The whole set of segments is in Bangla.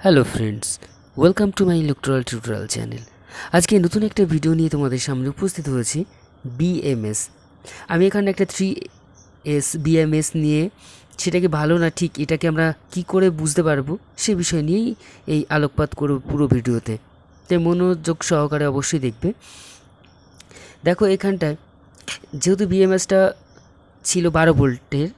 Hello friends welcome to my electrical tutorial channel আজকে নতুন একটা ভিডিও নিয়ে তোমাদের সামনে উপস্থিত হয়েছি বিএমএস আমি এখানে একটা থ্রি এস বিএমএস নিয়ে সেটাকে ভালো না ঠিক এটাকে আমরা কি করে বুঝতে পারব সে বিষয় নিয়েই এই আলোকপাত করব পুরো ভিডিওতে তাই মনোযোগ সহকারে অবশ্যই দেখবে। দেখো এখানটায়, যেহেতু বিএমএসটা ছিল বারো ভোল্টের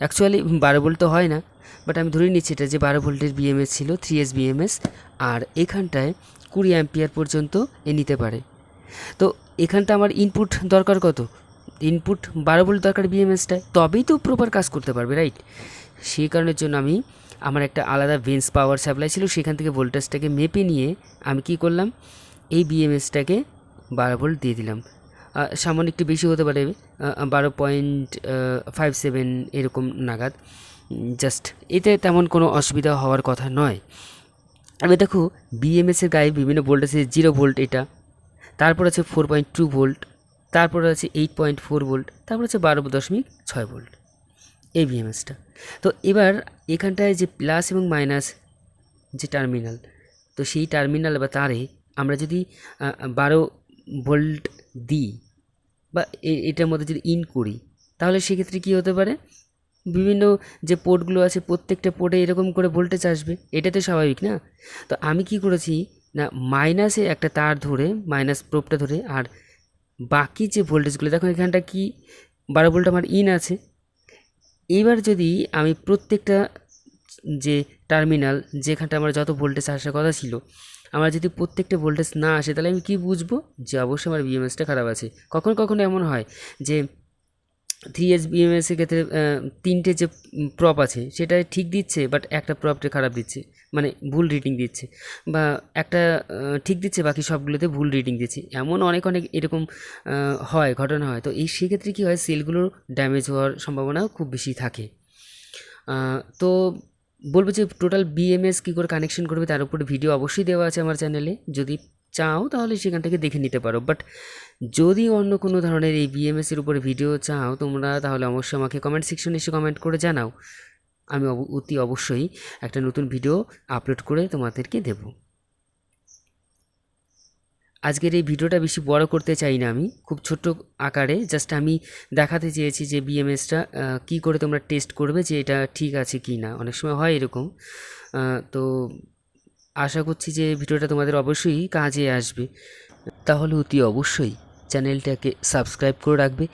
অ্যাকচুয়ালি বারো ভোল্ট তো হয় না বাট আমি ধরে নিচ্ছি এটা যে বারো ভোল্টের বিএমএস ছিল থ্রি এস বিএমএস আর এখানটায় কুড়ি অ্যাম্পিয়ার পর্যন্ত এ নিতে পারে। তো এখানটা আমার ইনপুট দরকার কত? ইনপুট বারো ভোল্ট দরকার বিএমএসটায় তবেই তো প্রপার কাজ করতে পারবে রাইট সেই কারণের জন্য আমি আমার একটা আলাদা ভেন্স পাওয়ার সাপ্লাই ছিল, সেখান থেকে ভোল্টেজটাকে মেপে নিয়ে আমি কি করলাম? এই বিএমএসটাকে বারো ভোল্ট দিয়ে দিলাম। সামান্য একটু বেশি হতে পারে বারো পয়েন্ট ফাইভ সেভেন এরকম নাগাদ। জাস্ট এতে তেমন কোনো অসুবিধা হওয়ার কথা নয়। এবার দেখো বিএমএসের গায়ে বিভিন্ন ভোল্ট আছে জিরো ভোল্ট এটা। তারপর আছে ফোর পয়েন্ট টু ভোল্ট তারপর আছে এইট পয়েন্ট ফোর ভোল্ট তারপর আছে বারো দশমিক ছয় ভোল্ট এই বিএমএসটা তো এবার এখানটায় যে প্লাস এবং মাইনাস যে টার্মিনাল তো সেই টার্মিনাল বা তারে আমরা যদি বারো ভোল্ট দিই বা এটার মধ্যে যদি ইন করি, তাহলে সেক্ষেত্রে কী হতে পারে? বিভিন্ন যে পোর্টগুলো আছে, প্রত্যেকটা পোর্টে এরকম করে ভোল্টেজ আসবে এটা তো স্বাভাবিক না? তো আমি কি করেছি, না মাইনাসে একটা তার ধরে, মাইনাস প্রোপটা ধরে, আর বাকি যে ভোল্টেজগুলো, দেখো এখানটা কি, বারো ভোল্ট আমার ইন আছে। এইবার যদি আমি প্রত্যেকটা যে টার্মিনাল, যেখানটা আমার যত ভোল্টেজ আসার কথা ছিল, আমার যদি প্রত্যেকটা ভোল্টেজ না আসে, তাহলে আমি কি বুঝব? যে অবশ্যই আমার বিএমএসটা খারাপ আছে। কখনো কখনো এমন হয় যে থ্রি এস বিএমএসের ক্ষেত্রে তিনটে যে প্রপ আছে সেটা ঠিক দিচ্ছে বাট একটা প্রপটা খারাপ দিচ্ছে মানে ভুল রিডিং দিচ্ছে, বা একটা ঠিক দিচ্ছে, বাকি সবগুলোতে ভুল রিডিং দিচ্ছে। এমন অনেক অনেক এরকম হয়, ঘটনা হয়। তো এই সেক্ষেত্রে কী হয় সেলগুলোর ড্যামেজ হওয়ার সম্ভাবনাও খুব বেশি থাকে। তো বলব যে টোটাল বিএমএস কী করে কানেকশন করবে, তার উপরে ভিডিও অবশ্যই দেওয়া আছে আমার চ্যানেলে যদি চাও, তাহলে সেখান থেকে দেখে নিতে পারো। বাট যদি অন্য কোনো ধরনের এই বিএমএস এর উপরে ভিডিও চাও তোমরা, তাহলে অবশ্যই আমাকে কমেন্ট সেকশনে এসে কমেন্ট করে জানাও। আমি অতি অবশ্যই একটা নতুন ভিডিও আপলোড করে তোমাদেরকে দেব। আজকের এই ভিডিওটা বেশি বড় করতে চাই না আমি, খুব ছোট্ট আকারে। জাস্ট আমি দেখাতে চেয়েছি যে বিএমএসটা কী করে তোমরা টেস্ট করবে যে এটা ঠিক আছে কি না অনেক সময় হয় এরকম। তো আশা করছি যে ভিডিওটা তোমাদের অবশ্যই কাজে আসবে। তাহলে অতি অবশ্যই চ্যানেলটাকে সাবস্ক্রাইব করে রাখবে।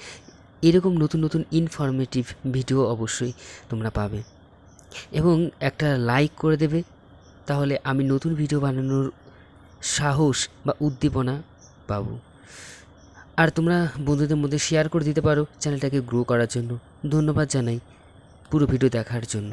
এরকম নতুন নতুন ইনফরমেটিভ ভিডিও অবশ্যই তোমরা পাবে। এবং একটা লাইক করে দেবে। তাহলে আমি নতুন ভিডিও বানানোর সাহস বা উদ্দীপনা পাবো। আর তোমরা বন্ধুদের মধ্যে শেয়ার করে দিতে পারো চ্যানেলটাকে গ্রো করার জন্য। ধন্যবাদ জানাই পুরো ভিডিও দেখার জন্য।